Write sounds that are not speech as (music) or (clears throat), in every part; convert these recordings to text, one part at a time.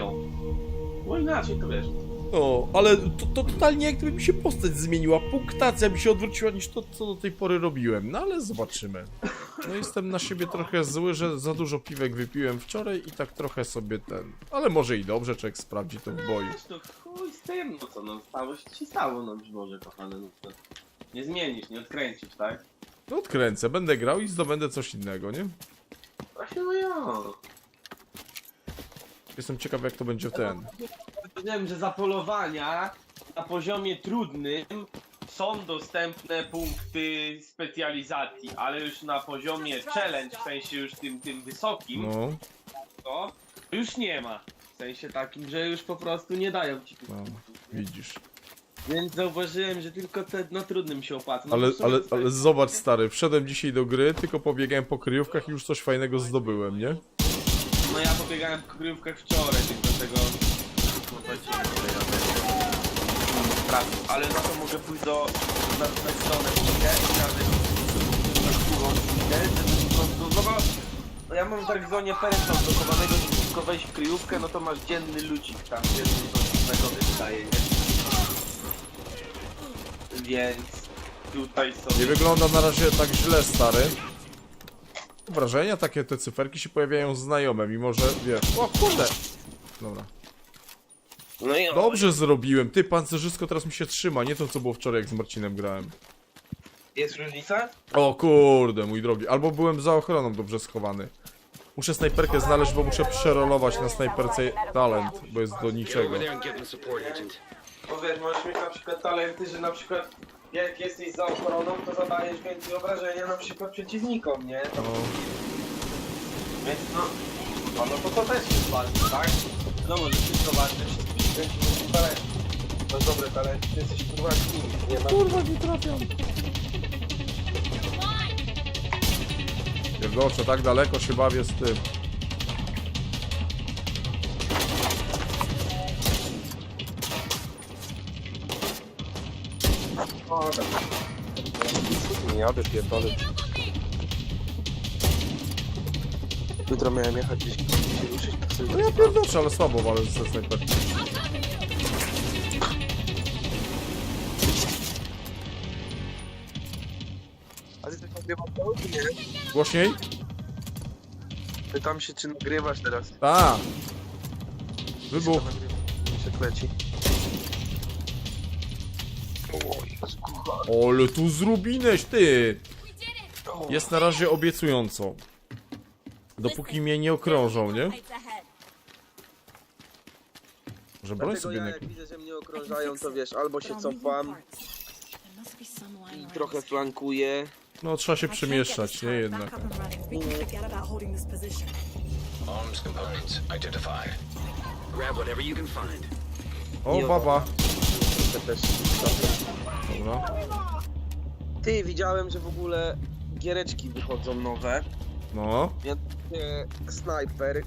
lubią. Bo inaczej to wiesz. No, ale to, to totalnie jak gdyby mi się postać zmieniła, punktacja mi się odwróciła niż to, co do tej pory robiłem, no ale zobaczymy. No jestem na siebie trochę zły, że za dużo piwek wypiłem wczoraj i tak trochę sobie ten... Ale może i dobrze, człowiek sprawdzi to w boju. Wiesz, to chuj z tym, no co, no stało się ci stało, no być może kochany, no to nie zmienisz, nie odkręcisz, tak? No odkręcę, będę grał i zdobędę coś innego, nie? Właśnie no ja. Jestem ciekaw jak to będzie ten. Wiem, że za polowania na poziomie trudnym są dostępne punkty specjalizacji, ale już na poziomie challenge, w sensie już tym, tym wysokim, No, to już nie ma. W sensie takim, że już po prostu nie dają ci tych no, punktów. widzisz. Więc zauważyłem, że tylko te na trudnym się opłaca. No Ale, bo w sumie ale, ale zobacz stary, wszedłem dzisiaj do gry, tylko pobiegałem po kryjówkach i już coś fajnego zdobyłem, nie? No ja pobiegałem w kryjówkach wczoraj, tylko tego... No sprawdził. Ale na to mogę pójść do... na, na stronę pójdę i nawet... na żeby po prostu... No no Ja mam tak w zonie perentą blokowanego, że tylko wejść w kryjówkę, no to masz dzienny lucik tam, dzienny to metody wydaje, nie? Więc... Tutaj sobie... Nie wygląda na razie tak źle, stary. Wrażenia takie, te cyferki się pojawiają znajome, mimo że, wiesz... O kurde! Dobra. No i Dobrze zrobiłem, ty, pancerzysko teraz mi się trzyma, nie to co było wczoraj, jak z Marcinem grałem. Jest różnica? O kurde, mój drogi, albo byłem za ochroną dobrze schowany. Muszę snajperkę znaleźć, bo muszę przerolować na snajperce talent, bo jest do Get niczego. over there and get them support, Agent. Bo wiesz, możesz mieć na przykład talenty, że na przykład jak jesteś za ochroną, to zadajesz więcej obrażenia na przykład przeciwnikom, nie? No, Więc no, no, no to to też jest ważne, tak? No może wszystko ważne, wszystko talenty. Masz dobre talenty, ty jesteś kurwa kimś, nie ma... kurwa, nie trafiam. Pierdocze, tak daleko się bawię z tym. Nie jadę, pierdolę. Jutro miałem jechać gdzieś się ruszyć, sobie... No ja pierdoczę, ale słabo walę ze snajperki. Ty nie? Głośniej? Pytam się, czy nagrywasz teraz. A. Wybuch. Się leci. Ale tu zrobineś, ty! Jest na razie obiecująco. Dopóki mnie nie okrążą, nie? Że broń Dlatego sobie ja na... jak widzę, że mnie okrążają, to wiesz, albo się cofam i trochę flankuję. No trzeba się przemieszczać, nie jednak. Arms components identified. Grab whatever you can find. O, baba. Trochę też. Dobra. Ty, widziałem, że w ogóle giereczki wychodzą nowe. No. Mianowicie Sniper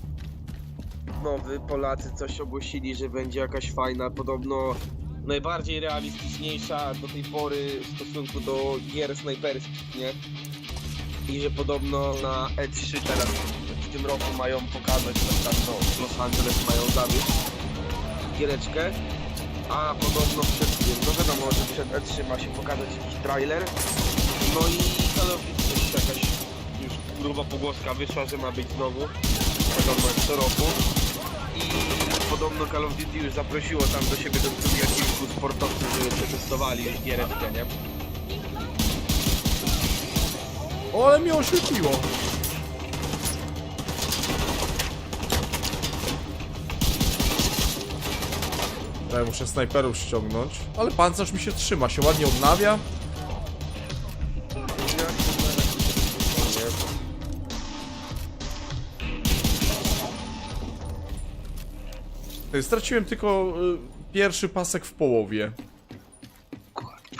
nowy, Polacy coś ogłosili, że będzie jakaś fajna, podobno najbardziej realistyczniejsza do tej pory w stosunku do gier snajperskich, nie? I że podobno na E3 teraz w tym roku mają pokazać, tak tam no, w Los Angeles mają zawieść giereczkę, a podobno przed tym, no wiadomo, że przed E3 ma się pokazać jakiś trailer, no i Duty też jakaś już gruba pogłoska wyszła, że ma być znowu, podobno jak co roku. I podobno Call of Duty już zaprosiło tam do siebie do studia kilku sportowców, żeby przetestowali już giereczkę, nie? O, ale mnie oświetliło. Ja muszę snajperów ściągnąć. Ale pancerz mi się trzyma, się ładnie odnawia. Straciłem tylko y, pierwszy pasek w połowie.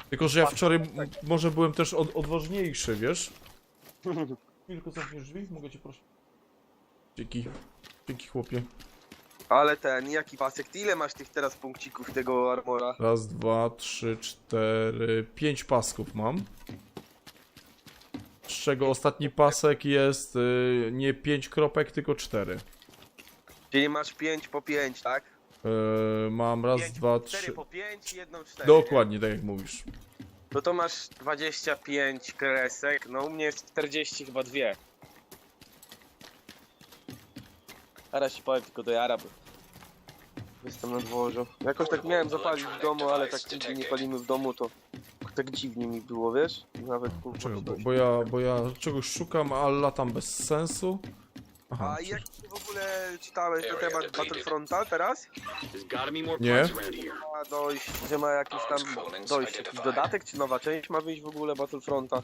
Tylko, że ja wczoraj może byłem też od, odważniejszy, wiesz? (laughs) Tylko zamkniesz drzwi? Mogę cię prosić? Dzięki. Dzięki chłopie. Ale ten, jaki pasek? Ty ile masz tych teraz punkcików tego armora? Raz, dwa, trzy, cztery, pięć pasków mam. Z czego ostatni pasek jest y, nie pięć kropek, tylko cztery. Czyli masz 5 po 5, tak? Eee, mam raz, Pięć, dwa, cztery trzy. po 5 i jedną 4. Dokładnie, tak jak mówisz. No to masz 25 kresek, no u mnie jest 40 chyba dwie. Teraz ci powiem tylko do jara, bo jestem na dworzu. Jakoś tak miałem zapalić w domu, ale tak nigdy nie palimy w domu, to tak dziwnie mi było, wiesz? Nawet kurwa. Czego? Bo, bo, ja, bo ja czegoś szukam, a latam bez sensu. Aha, A jak ty w ogóle czytałeś na temat. Battlefronta teraz? Nie. Ma dojść, że ma jakiś tam dojść jakiś dodatek, czy nowa część ma wyjść w ogóle Battlefronta?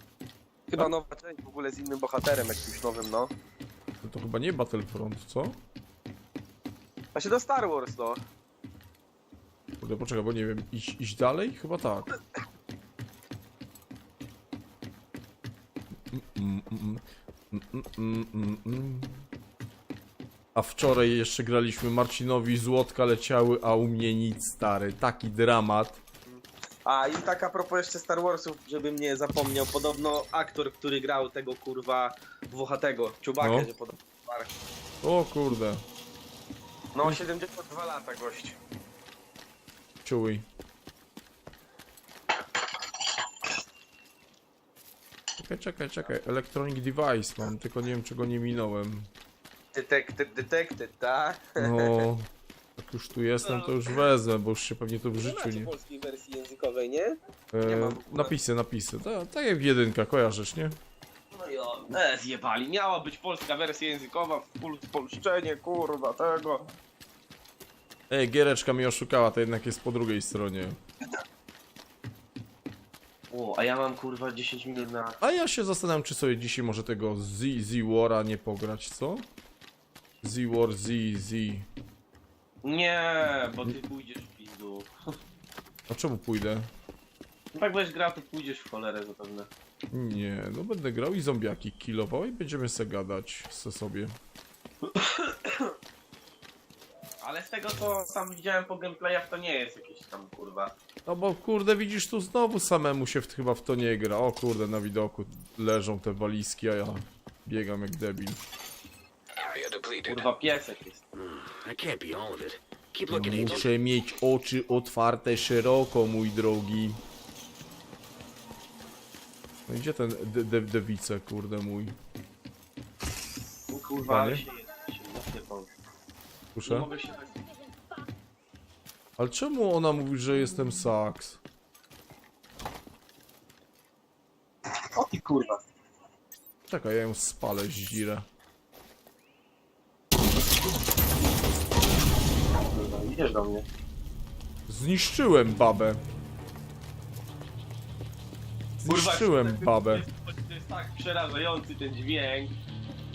Chyba nowa część w ogóle z innym bohaterem jakimś nowym, no. to, to chyba nie Battlefront, co? A się do Star Wars, no. Kurde, poczekaj, bo nie wiem, iść, iść dalej? Chyba tak. Mm, mm, mm, mm, mm, mm, mm. A wczoraj jeszcze graliśmy Marcinowi złotka leciały, a u mnie nic stary. Taki dramat. A i tak a propos jeszcze Star Warsów, żebym nie zapomniał, podobno aktor, który grał tego kurwa Włochatego, Czubakę, No. że podobno. O kurde, No 72 lata gość. czuj. Czekaj, czekaj, czekaj. Electronic device mam, tylko nie wiem czego nie minąłem. Detected, detected, tak? No, jak już tu jestem, to już wezmę, bo już się pewnie to w Nie życiu macie nie... polskiej wersji językowej, nie? nie E, w napisy, napisy. Ta- Tak jak jedynka, kojarzysz, nie? E, zjebali. Miała być polska wersja językowa, full spolszczenie, kurwa, tego. Ej, giereczka mnie oszukała, to jednak jest po drugiej stronie. O, a ja mam kurwa 10 minut na... A ja się zastanawiam, czy sobie dzisiaj może tego Z, Z Wara nie pograć, co? Z War, Z, Z. Nie, bo ty pójdziesz w pizdu. A czemu pójdę? No tak będziesz grał, to pójdziesz w cholerę zapewne. Nie, no będę grał i zombiaki killował i będziemy se gadać se sobie. Ale z tego co sam widziałem po gameplayach to nie jest jakieś tam kurwa. No bo kurde, widzisz, tu znowu samemu się w, chyba w to nie gra. O kurde, na widoku leżą te walizki, a ja biegam jak debil. Area depleted. Kurwa piesek jest. That can't be all of it. Keep looking, Agent. Muszę mieć oczy otwarte szeroko, mój drogi. No i gdzie ten de de dewice, kurde mój? Kurwa, ale Panie? się jest, się nasypał. Nie Proszę? mogę się tak... Ale czemu ona mówi, że jestem saks? O ty kurwa. Czekaj, ja ją spalę, zdzirę. Kurwa, idziesz do mnie. Zniszczyłem babę. Zniszczyłem babę. To jest, to jest tak przerażający ten dźwięk.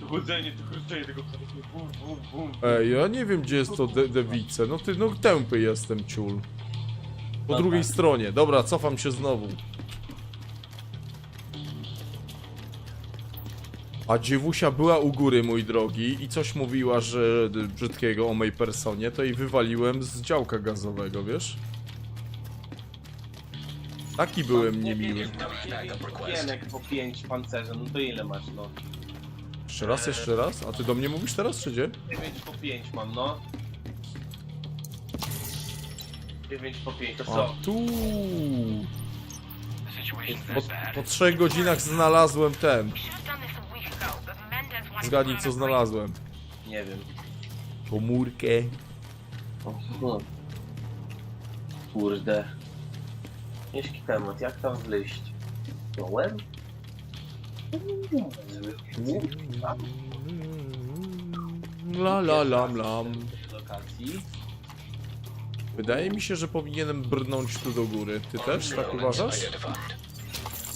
To chodzenie, to tego bum, bum, bum. Ej, ja nie wiem, gdzie jest to de dewice. No ty, no tępy jestem, ciul. Po No drugiej stronie. Dobra, cofam się znowu. A dziewusia była u góry, mój drogi, i coś mówiła, że brzydkiego o mojej personie, to jej wywaliłem z działka gazowego, wiesz? Taki byłem niemiły. Pienek po 5 pancerze, no to ile masz no? Jeszcze raz, jeszcze raz? A ty do mnie mówisz teraz, czy gdzie? 9 po 5 mam, no. 9 po 5, to A co? tu. Po, po trzech godzinach znalazłem ten. Zgadnij, co znalazłem. Nie wiem. Komórkę. O, Kurde. Ciężki temat, jak tam wleźć? Dołem? La la lam lam. Lokacji. Wydaje mi się, że powinienem brnąć tu do góry. Ty też tak Components uważasz?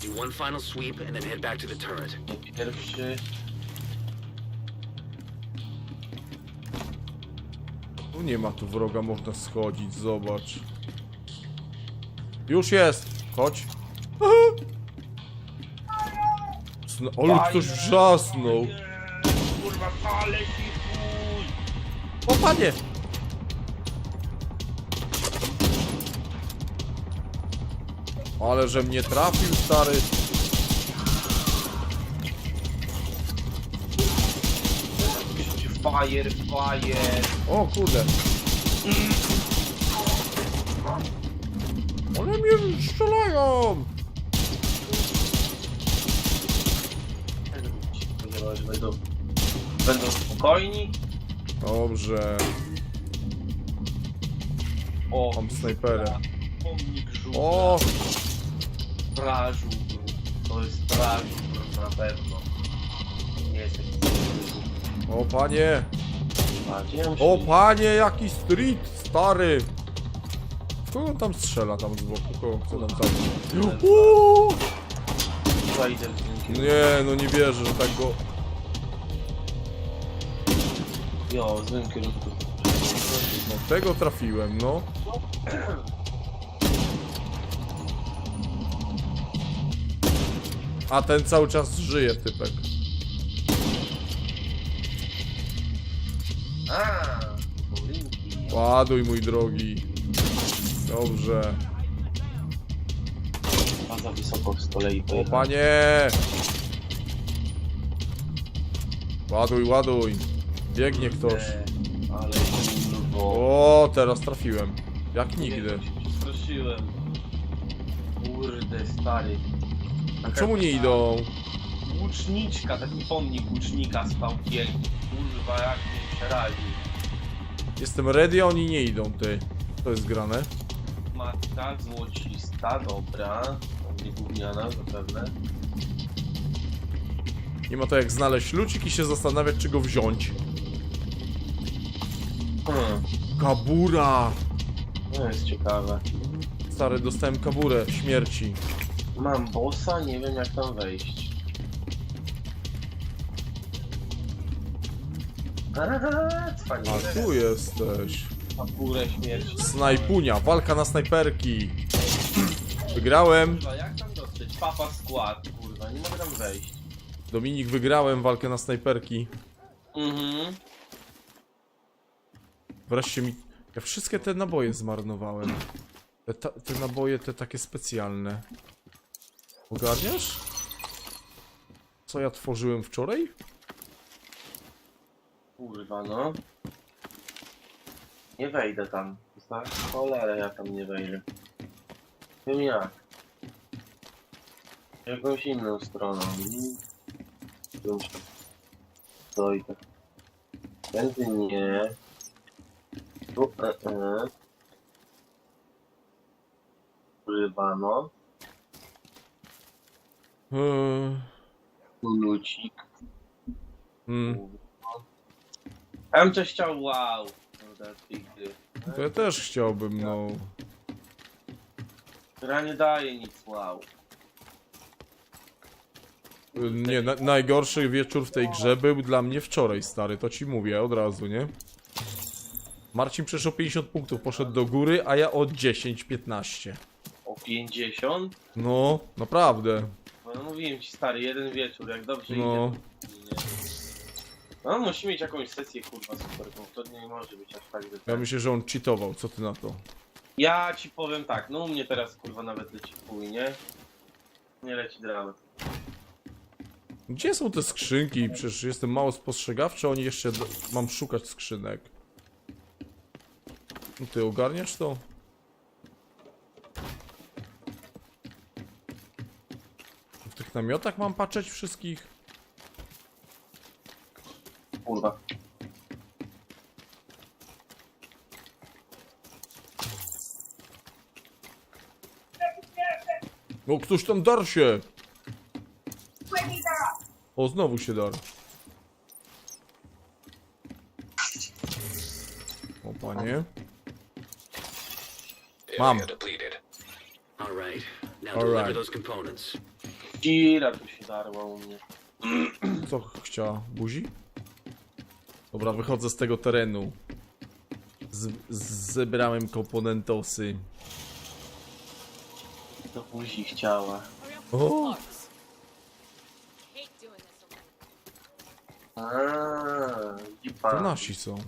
Do one final sweep and then head back to the turret. Pierwszy. Tu nie ma tu wroga, można schodzić, zobacz. Już jest! Chodź. Zna- Ale ktoś wrzasnął. Kurwa, pale ci chuj! O panie! Ale że mnie trafił, stary. Fire, fire. O kurde. One mnie strzelają! Będą, będą spokojni. Dobrze. O, Mam pomnik żółta. O! Strażu. To jest strażu, na pewno. Nie jest jakiś O panie! O panie, jaki street stary! Kogo on tam strzela tam z boku? Kogo chce nam tam? Uuu! Tym kierunku. Nie, no nie wierzę, że tak go... Jo, w złym kierunku. No tego trafiłem, no. A ten cały czas żyje, typek. Ładuj, mój drogi. Dobrze. A za wysoko z kolei O pojechał. panie! Ładuj, ładuj. Biegnie ktoś. E, Ale kurwo. O, teraz trafiłem. Jak nigdy. Przestraszyłem. Kurde, stary. Taka Czemu nie idą? Łuczniczka, taki pomnik łucznika spał wielki. Kurwa, jak mnie przeraził. Jestem ready, a oni nie idą, ty. To jest grane. Matka złocista, dobra. Nie gówniana zapewne. Nie ma to jak znaleźć lucik i się zastanawiać, czy go wziąć. Hmm, Kabura! no jest ciekawe. Stary, dostałem kaburę śmierci. Mam bossa, nie wiem jak tam wejść. Aha. A tu jesteś. Papurę śmierci. Snajpunia, walka na snajperki. Wygrałem. Kurwa, jak tam dotrzeć? Papa skład, kurwa, nie mogę tam wejść. Dominik, wygrałem walkę na snajperki. Mhm. Wreszcie mi... Ja wszystkie te naboje zmarnowałem. Te, ta, te naboje, te takie specjalne. Ogarniasz? Co ja tworzyłem wczoraj? Kurwa, no. Nie wejdę tam. Za cholerę ja tam nie wejdę. Wiem jak. Jakąś inną stroną. Jakąś... Dojdę. Tędy nie. Tu e e. No. Eee, Tu lucik. mm, Ja bym coś chciał, wow. To ja też chciałbym, no. Która nie daje nic, wow. Nie, na, najgorszy wieczór w tej grze był dla mnie wczoraj, stary, to ci mówię od razu, nie? Marcin przeszło 50 punktów, poszedł do góry, a ja o 10-15. O 50? No, naprawdę. No mówiłem ci stary, jeden wieczór, jak dobrze No. idzie. Nie. No musi mieć jakąś sesję kurwa super, to nie może być aż tak, że Ja tak. myślę, że on cheatował, co ty na to? Ja ci powiem tak, no u mnie teraz kurwa nawet leci chuj, nie? Nie leci dramat. Gdzie są te skrzynki? Przecież jestem mało spostrzegawczy, oni jeszcze... d- Mam szukać skrzynek. No ty ogarniasz to? W tych namiotach mam patrzeć wszystkich? O, ktoś tam dar się! O, znowu się dar. O, panie. Mom. Area depleted. All right. Now All deliver right. those components. Gira tu się darła u mnie. Co chciała? Buzi? Dobra, wychodzę z tego terenu. Z zebrałem komponentosy. Do buzi chciała. O! To nasi są.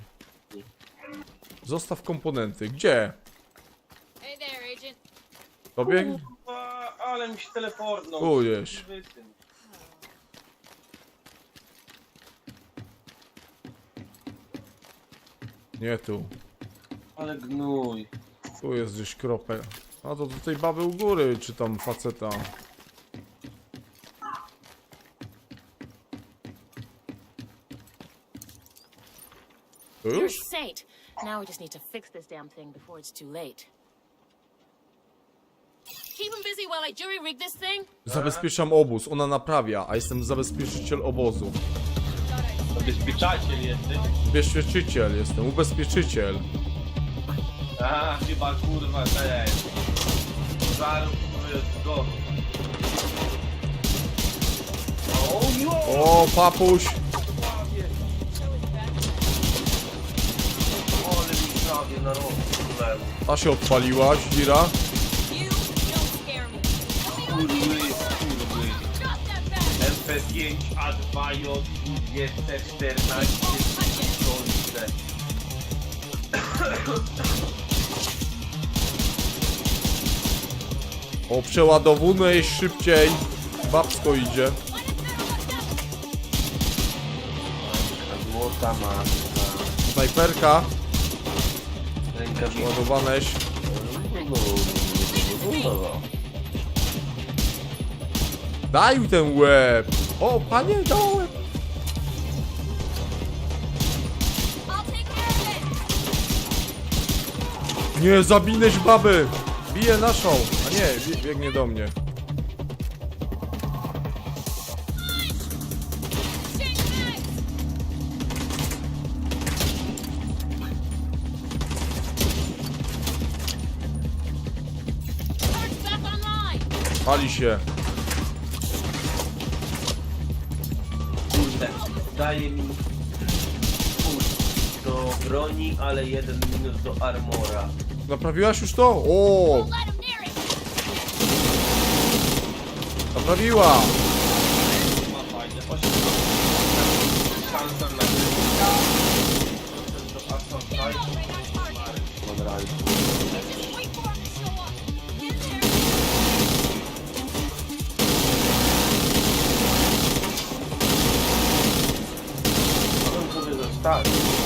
Zostaw komponenty. Gdzie? Hey there, agent. Tobie? Kurwa, ale mi się teleportnął. Tu. Nie tu. Ale gnój. Tu jest gdzieś kropel. A to do tej baby u góry, czy tam faceta. To You're a już? saint. Now we just need to fix this damn thing before it's too late. Keep him busy while I jury rig this thing. Zabezpieczam obóz, ona naprawia, a jestem zabezpieczyciel obozu. Zabezpieczaciel jesteś? Ubezpieczyciel jestem, ubezpieczyciel. A, chyba kurwa to jest. O, papuś! Ta się odpaliła, Dzira. You don't scare me. Kurwy, kurwy. Drop that bag. MP5, A2, J, 214, Solce. O, przeładowuję szybciej. Babsko idzie. Złota maska. Snajperka, Rękawiczka. ładowaneś. Daj mi ten łeb! O, panie, dałem! Nie, zabinęś baby! Bije naszą! Nie, bie- biegnie do mnie. Pali się. Kurde, daje mi punkt do broni, ale jeden minus do armora. Naprawiłaś już to? O, Let him near it. Naprawiła! Ma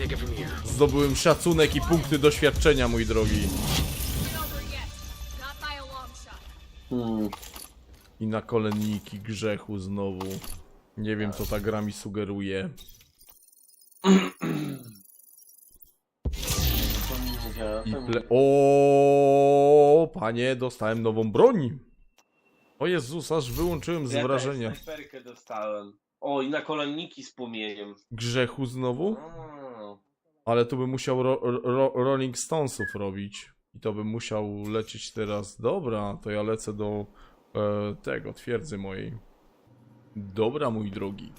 it from here. Zdobyłem szacunek i punkty doświadczenia, mój drogi. I na kolenniki grzechu znowu. Nie wiem, co ta gra mi sugeruje. I ple... O, panie, dostałem nową broń. O Jezus, aż wyłączyłem z Ja wrażenia. snajperkę dostałem. O, i na kolonniki z płomieniem. Grzechu znowu? A. Ale to bym musiał ro ro Rolling Stonesów robić. I to bym musiał lecieć teraz. Dobra, to ja lecę do e, tego, twierdzy mojej. Dobra, mój drogi.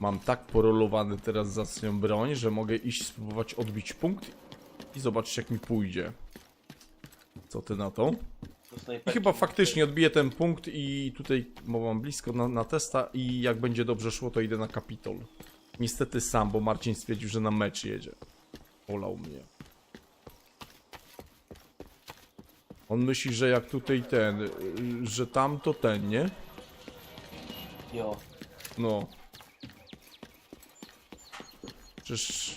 Mam tak porolowany teraz zacną broń, że mogę iść spróbować odbić punkt i zobaczyć jak mi pójdzie. Co ty na to? I chyba faktycznie odbiję ten punkt i tutaj mam blisko na, na testa i jak będzie dobrze szło, to idę na Kapitol. Niestety sam, bo Marcin stwierdził, że na mecz jedzie. Olał mnie. On myśli, że jak tutaj ten, y, że tam to ten, nie? Jo. No. Przecież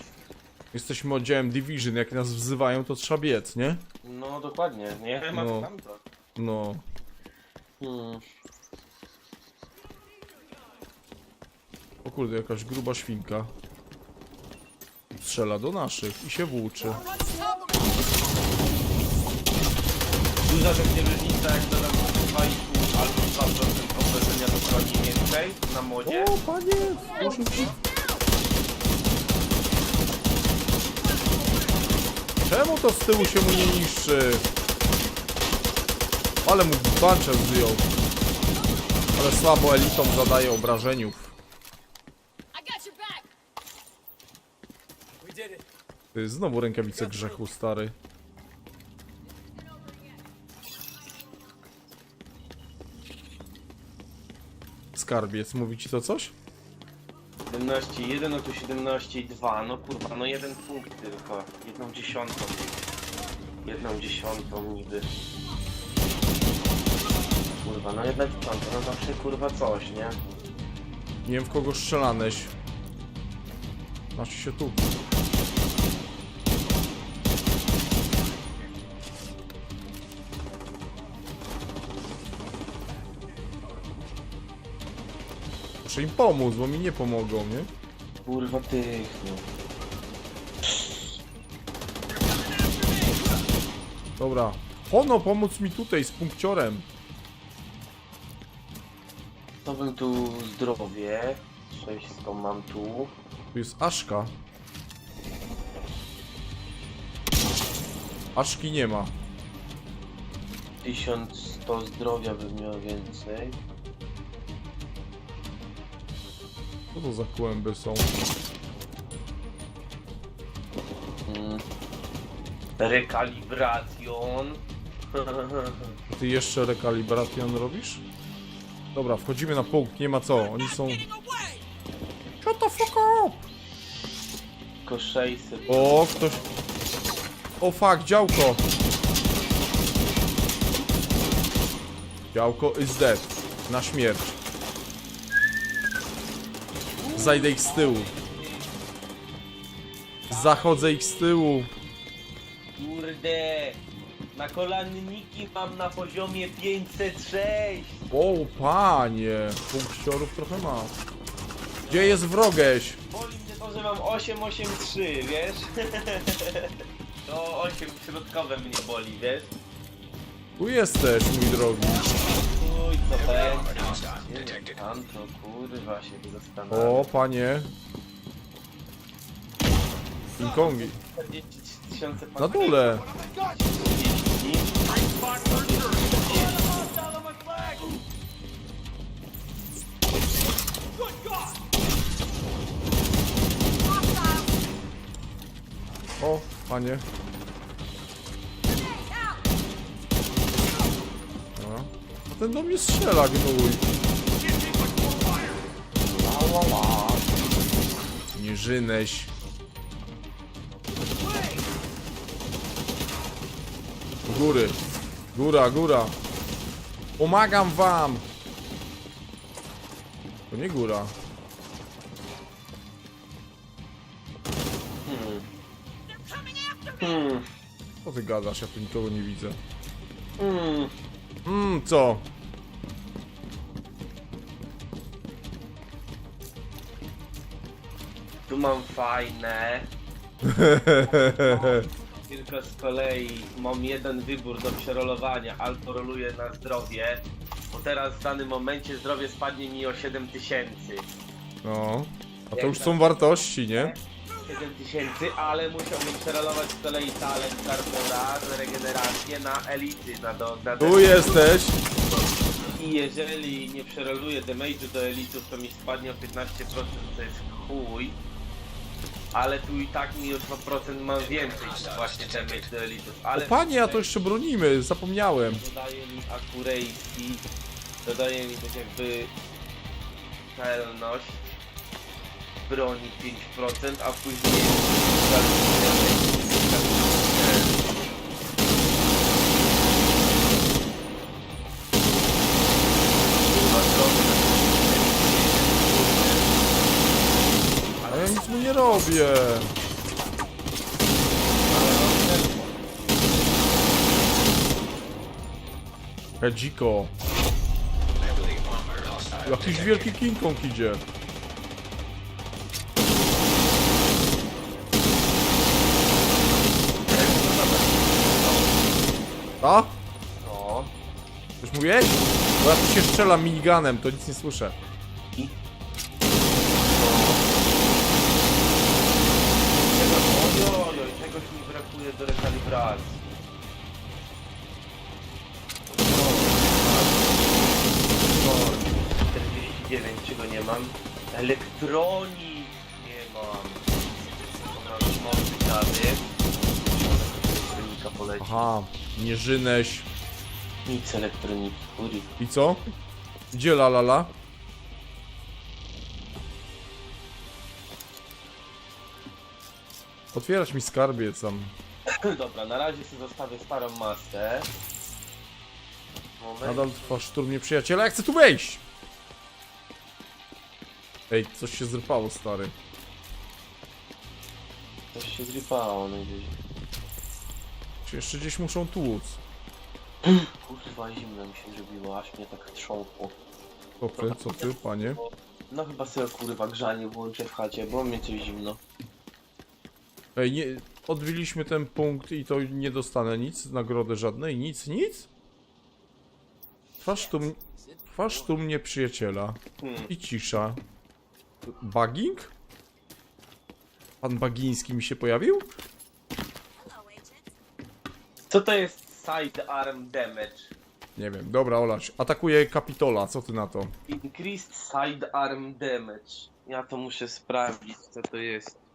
jesteśmy oddziałem Division, jak nas wzywają, to trzeba biec, nie? No dokładnie. Nie ma No. to tamto. No. Hmm. O kurde, jakaś gruba świnka. Strzela do naszych i się włóczy. Duża będzie różnica jak dodam 2,5 albo 2% obrażenia do broni na modzie. O, panie! Proszę. Czemu to z tyłu się mu nie niszczy? Ale mu buncher zdjął. Ale słabo elitom zadaje obrażeniów. Ty, znowu rękawice grzechu, stary. Skarbiec, mówi ci to coś? 17,1, no tu 17,2. No kurwa, no jeden punkt tylko. Jedną dziesiątą. Jedną dziesiątą niby. Kurwa, no jedna dziesiąta, no zawsze kurwa coś, nie? Nie wiem w kogo strzelaneś. Znaczy się tu. Muszę im pomóc, bo mi nie pomogą, nie? Kurwa tych, no. Dobra. Hono, pomóc mi tutaj z punkciorem. To bym tu zdrowie. 600 mam tu. Tu jest Aszka. Aszki nie ma. 1100 zdrowia bym miał więcej. Co to za kłęby są? Mm. Ty jeszcze rekalibracjon robisz? Dobra, wchodzimy na punkt, nie ma co. Oni są... Shut the fuck up! Tylko 600. O, ktoś... O fuck, działko! Działko is dead. Na śmierć. Zajdę ich z tyłu. Zachodzę ich z tyłu. Kurde! Na kolanniki mam na poziomie 506. O, panie. Punkciorów trochę ma. Gdzie jest wrogeś? Boli mnie to, że mam 883, wiesz? (laughs) To 8 środkowe mnie boli, wiesz? Tu jesteś, mój drogi. Uj, co będzie? Tam to kurwa się. O, panie. King Kongi. 40 tysiące Na dole. O, panie. Dobra. A ten do mnie strzela, gnój. Nie żyneś. Góry. Góra, góra. Pomagam wam. To nie góra. Hmm. Co ty gadasz? Ja tu nikogo nie widzę. Hmm. Mmm, co? Tu mam fajne. (laughs) Tylko z kolei mam jeden wybór do przerolowania. Albo roluję na zdrowie, bo teraz w danym momencie zdrowie spadnie mi o 7000. No. A to już są wartości, nie? 7000, ale musiałbym przerolować z kolei talent Carpora z regenerację na elity, na do, na Tu jesteś. I jeżeli nie przeroluję damage'u do elitów, to mi spadnie o 15%, to jest chuj. Ale tu i tak mi o 2% mam więcej niż właśnie damage do elitów. O Ale panie, a to jeszcze bronimy, zapomniałem. dodaje mi accuracy, dodaje mi tak jakby celność broni 5%, a później Ale ja armored hostile Jakiś wielki King Kong idzie. A? No. Coś mówiłeś? Bo ja tu się strzelam miniganem, to nic nie słyszę. Czegoś mi brakuje do rekalibracji. O, 49, czego nie mam? Elektronik nie mam. Mam gady. Elektronika poleci. Aha, nie żyneś. Nic elektroniki, kuri. I co? Gdzie la la la? Otwierać mi skarbiec tam. (laughs) Dobra, na razie sobie zostawię starą masę. Moment. Nadal trwa szturm nieprzyjaciela. Ja chcę tu wejść! Ej, coś się zrypało, stary. Coś się zrypało najwyżej. Czy jeszcze gdzieś muszą tłuc? (clears throat) Kurwa, zimno mi się zrobiło, aż mnie tak trząsło. Co ty, co ty, panie? No chyba sobie kurwa grzanie włączę w chacie, bo mnie coś zimno. Ej, nie, odbiliśmy ten punkt i to nie dostanę nic, nagrody żadnej, nic, nic? Trwa sztum, trwa sztum nieprzyjaciela. Hmm. I cisza. Bugging? Pan Bagiński mi się pojawił? Co to jest sidearm damage? Nie wiem, dobra, olać. Atakuje Kapitola, co ty na to? Increased sidearm damage. Ja to muszę sprawdzić, co to jest.